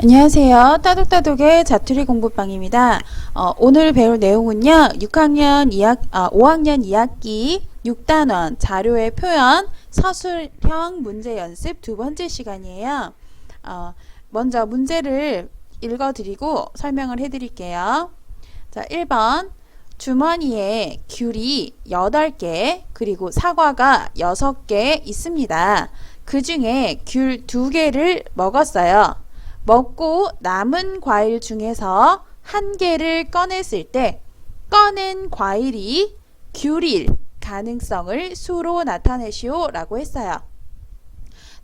안녕하세요. 따독따독의 자투리 공부방입니다. 어, 오늘 배울 내용은요. 6학년 2학, 아, 5학년 2학기 6단원 자료의 표현 서술형 문제 연습 두 번째 시간이에요. 어, 먼저 문제를 읽어드리고 설명을 해드릴게요. 자, 1번 주머니에 귤이 8개 그리고 사과가 6개 있습니다. 그 중에 귤 2개를 먹었어요. 먹고 남은 과일 중에서 한 개를 꺼냈을 때 꺼낸 과일이 귤일 가능성을 수로 나타내시오 라고 했어요.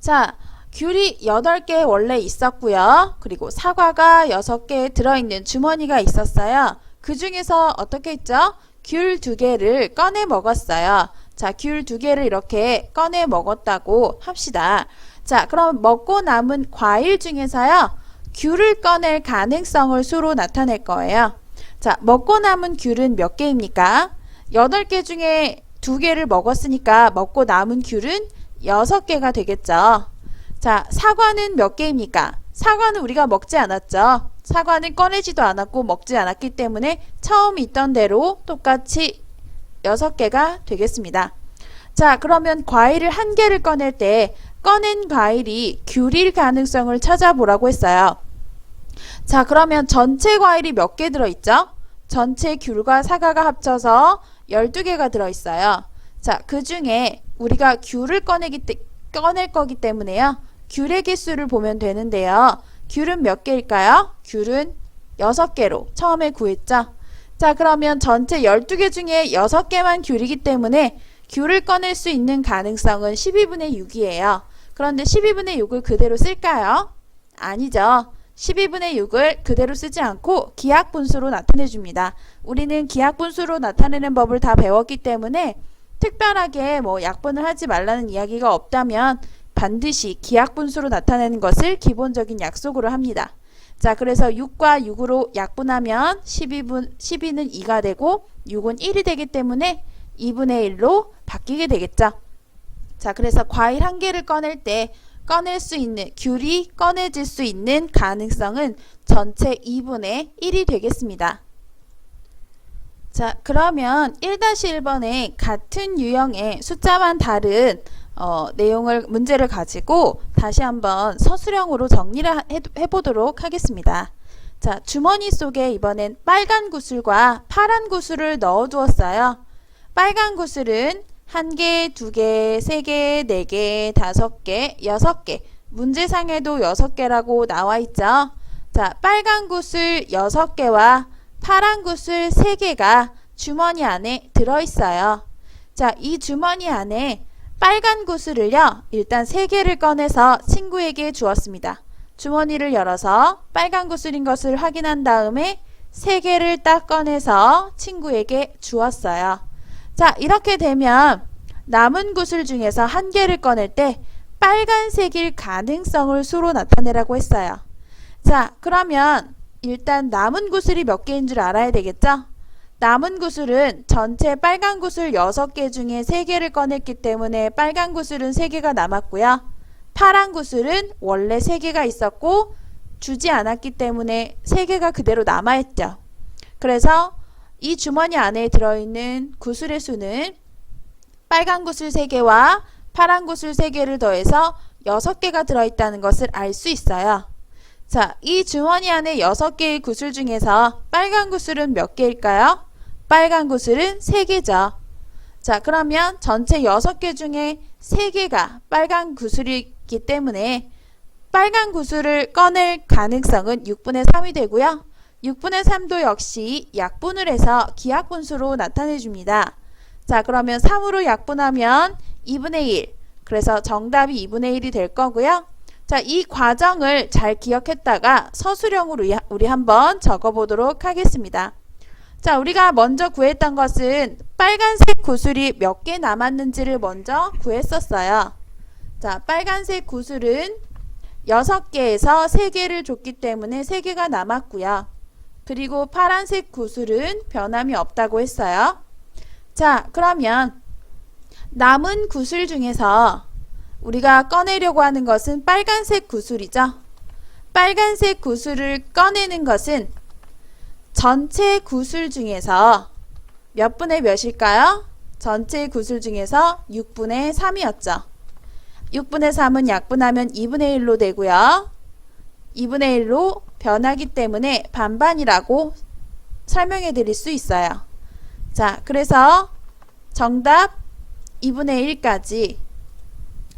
자, 귤이 8개 원래 있었고요. 그리고 사과가 6개 들어있는 주머니가 있었어요. 그 중에서 어떻게 했죠? 귤 2개를 꺼내 먹었어요. 자, 귤 2개를 이렇게 꺼내 먹었다고 합시다. 자, 그럼 먹고 남은 과일 중에서요. 귤을 꺼낼 가능성을 수로 나타낼 거예요. 자, 먹고 남은 귤은 몇 개입니까? 8개 중에 2개를 먹었으니까 먹고 남은 귤은 6개가 되겠죠. 자, 사과는 몇 개입니까? 사과는 우리가 먹지 않았죠. 사과는 꺼내지도 않았고 먹지 않았기 때문에 처음 있던 대로 똑같이 6개가 되겠습니다. 자, 그러면 과일을 한 개를 꺼낼 때 꺼낸 과일이 귤일 가능성을 찾아보라고 했어요. 자, 그러면 전체 과일이 몇 개 들어있죠? 전체 귤과 사과가 합쳐서 12개가 들어있어요. 자, 그 중에 우리가 귤을 꺼내기 때, 꺼낼 거기 때문에요. 귤의 개수를 보면 되는데요. 귤은 몇 개일까요? 귤은 6개로 처음에 구했죠. 자, 그러면 전체 12개 중에 6개만 귤이기 때문에 귤을 꺼낼 수 있는 가능성은 12분의 6이에요. 그런데 12분의 6을 그대로 쓸까요? 아니죠. 12분의 6을 그대로 쓰지 않고 기하분수로 나타내 줍니다. 우리는 기하분수로 나타내는 법을 다 배웠기 때문에 특별하게 뭐 약분을 하지 말라는 이야기가 없다면 반드시 기하분수로 나타내는 것을 기본적인 약속으로 합니다. 자, 그래서 6과 6으로 약분하면 12분, 12는 2가 되고 6은 1이 되기 때문에 2분의 1로 바뀌게 되겠죠. 자, 그래서 과일 한 개를 꺼낼 때 꺼낼 수 있는, 귤이 꺼내질 수 있는 가능성은 전체 2분의 1이 되겠습니다. 자, 그러면 1-1번에 같은 유형의 숫자만 다른 어, 내용을 문제를 가지고 다시 한번 서술형으로 정리를 해, 해보도록 하겠습니다. 자, 주머니 속에 이번엔 빨간 구슬과 파란 구슬을 넣어 두었어요. 빨간 구슬은 한 개, 두 개, 세 개, 네 개, 다섯 개, 여섯 개. 문제상에도 여섯 개라고 나와 있죠. 자, 빨간 구슬 여섯 개와 파란 구슬 세 개가 주머니 안에 들어 있어요. 자, 이 주머니 안에 빨간 구슬을요. 일단 세 개를 꺼내서 친구에게 주었습니다. 주머니를 열어서 빨간 구슬인 것을 확인한 다음에 세 개를 딱 꺼내서 친구에게 주었어요. 자, 이렇게 되면 남은 구슬 중에서 한 개를 꺼낼 때 빨간색일 가능성을 수로 나타내라고 했어요. 자, 그러면 일단 남은 구슬이 몇 개인 줄 알아야 되겠죠? 남은 구슬은 전체 빨간 구슬 6개 중에 3개를 꺼냈기 때문에 빨간 구슬은 3개가 남았고요. 파란 구슬은 원래 3개가 있었고 주지 않았기 때문에 3개가 그대로 남아있죠. 그래서 이 주머니 안에 들어있는 구슬의 수는 빨간 구슬 3개와 파란 구슬 3개를 더해서 6개가 들어있다는 것을 알 수 있어요. 자, 이 주머니 안에 6개의 구슬 중에서 빨간 구슬은 몇 개일까요? 빨간 구슬은 3개죠. 자, 그러면 전체 6개 중에 3개가 빨간 구슬이기 때문에 빨간 구슬을 꺼낼 가능성은 6분의 3이 되고요. 6분의 3도 역시 약분을 해서 기하분수로 나타내 줍니다. 자, 그러면 3으로 약분하면 2분의 1. 그래서 정답이 2분의 1이 될 거고요. 자, 이 과정을 잘 기억했다가 서술형으로 우리 한번 적어보도록 하겠습니다. 자, 우리가 먼저 구했던 것은 빨간색 구슬이 몇 개 남았는지를 먼저 구했었어요. 자, 빨간색 구슬은 6개에서 3개를 줬기 때문에 3개가 남았고요. 그리고 파란색 구슬은 변함이 없다고 했어요. 자, 그러면 남은 구슬 중에서 우리가 꺼내려고 하는 것은 빨간색 구슬이죠. 빨간색 구슬을 꺼내는 것은 전체 구슬 중에서 몇 분의 몇일까요? 전체 구슬 중에서 6분의 3이었죠. 6분의 3은 약분하면 2분의 1로 되고요. 2분의 1로 변하기 때문에 반반이라고 설명해 드릴 수 있어요. 자, 그래서 정답 2분의 1까지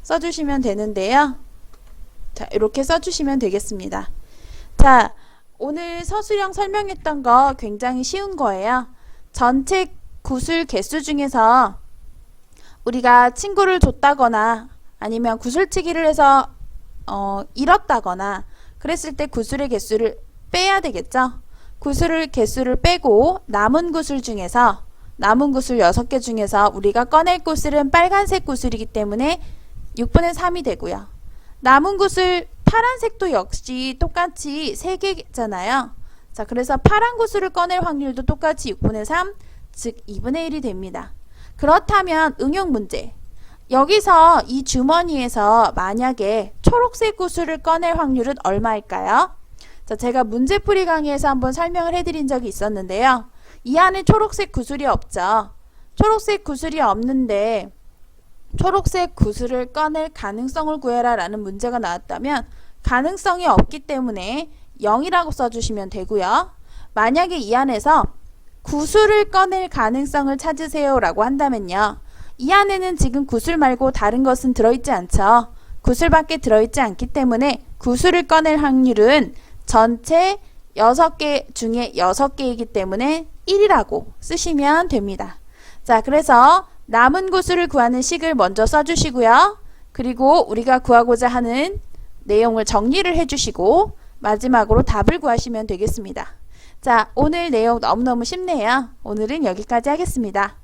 써주시면 되는데요. 자, 이렇게 써주시면 되겠습니다. 자, 오늘 서술형 설명했던 거 굉장히 쉬운 거예요. 전체 구슬 개수 중에서 우리가 친구를 줬다거나 아니면 구슬치기를 해서 어, 잃었다거나 그랬을 때 구슬의 개수를 빼야 되겠죠. 구슬을 개수를 빼고 남은 구슬 중에서 남은 구슬 6개 중에서 우리가 꺼낼 구슬은 빨간색 구슬이기 때문에 6분의 3이 되고요. 남은 구슬 파란색도 역시 똑같이 3개잖아요. 자, 그래서 파란 구슬을 꺼낼 확률도 똑같이 6분의 3, 즉 2분의 1이 됩니다. 그렇다면 응용 문제. 여기서 이 주머니에서 만약에 초록색 구슬을 꺼낼 확률은 얼마일까요? 자, 제가 문제풀이 강의에서 한번 설명을 해드린 적이 있었는데요. 이 안에 초록색 구슬이 없죠. 초록색 구슬이 없는데 초록색 구슬을 꺼낼 가능성을 구해라 라는 문제가 나왔다면 가능성이 없기 때문에 0이라고 써주시면 되고요. 만약에 이 안에서 구슬을 꺼낼 가능성을 찾으세요 라고 한다면요. 이 안에는 지금 구슬 말고 다른 것은 들어있지 않죠. 구슬밖에 들어있지 않기 때문에 구슬을 꺼낼 확률은 전체 6개 중에 6개이기 때문에 1이라고 쓰시면 됩니다. 자, 그래서 남은 구슬을 구하는 식을 먼저 써주시고요. 그리고 우리가 구하고자 하는 내용을 정리를 해주시고 마지막으로 답을 구하시면 되겠습니다. 자, 오늘 내용 너무너무 쉽네요. 오늘은 여기까지 하겠습니다.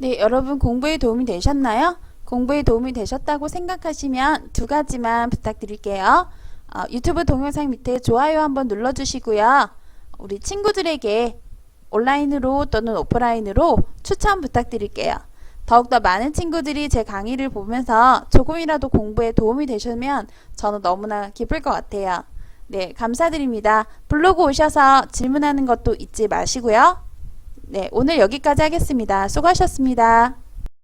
네, 여러분 공부에 도움이 되셨나요? 공부에 도움이 되셨다고 생각하시면 두 가지만 부탁드릴게요. 어, 유튜브 동영상 밑에 좋아요 한번 눌러주시고요. 우리 친구들에게 온라인으로 또는 오프라인으로 추천 부탁드릴게요. 더욱더 많은 친구들이 제 강의를 보면서 조금이라도 공부에 도움이 되시면 저는 너무나 기쁠 것 같아요. 네, 감사드립니다. 블로그 오셔서 질문하는 것도 잊지 마시고요. 네, 오늘 여기까지 하겠습니다. 수고하셨습니다.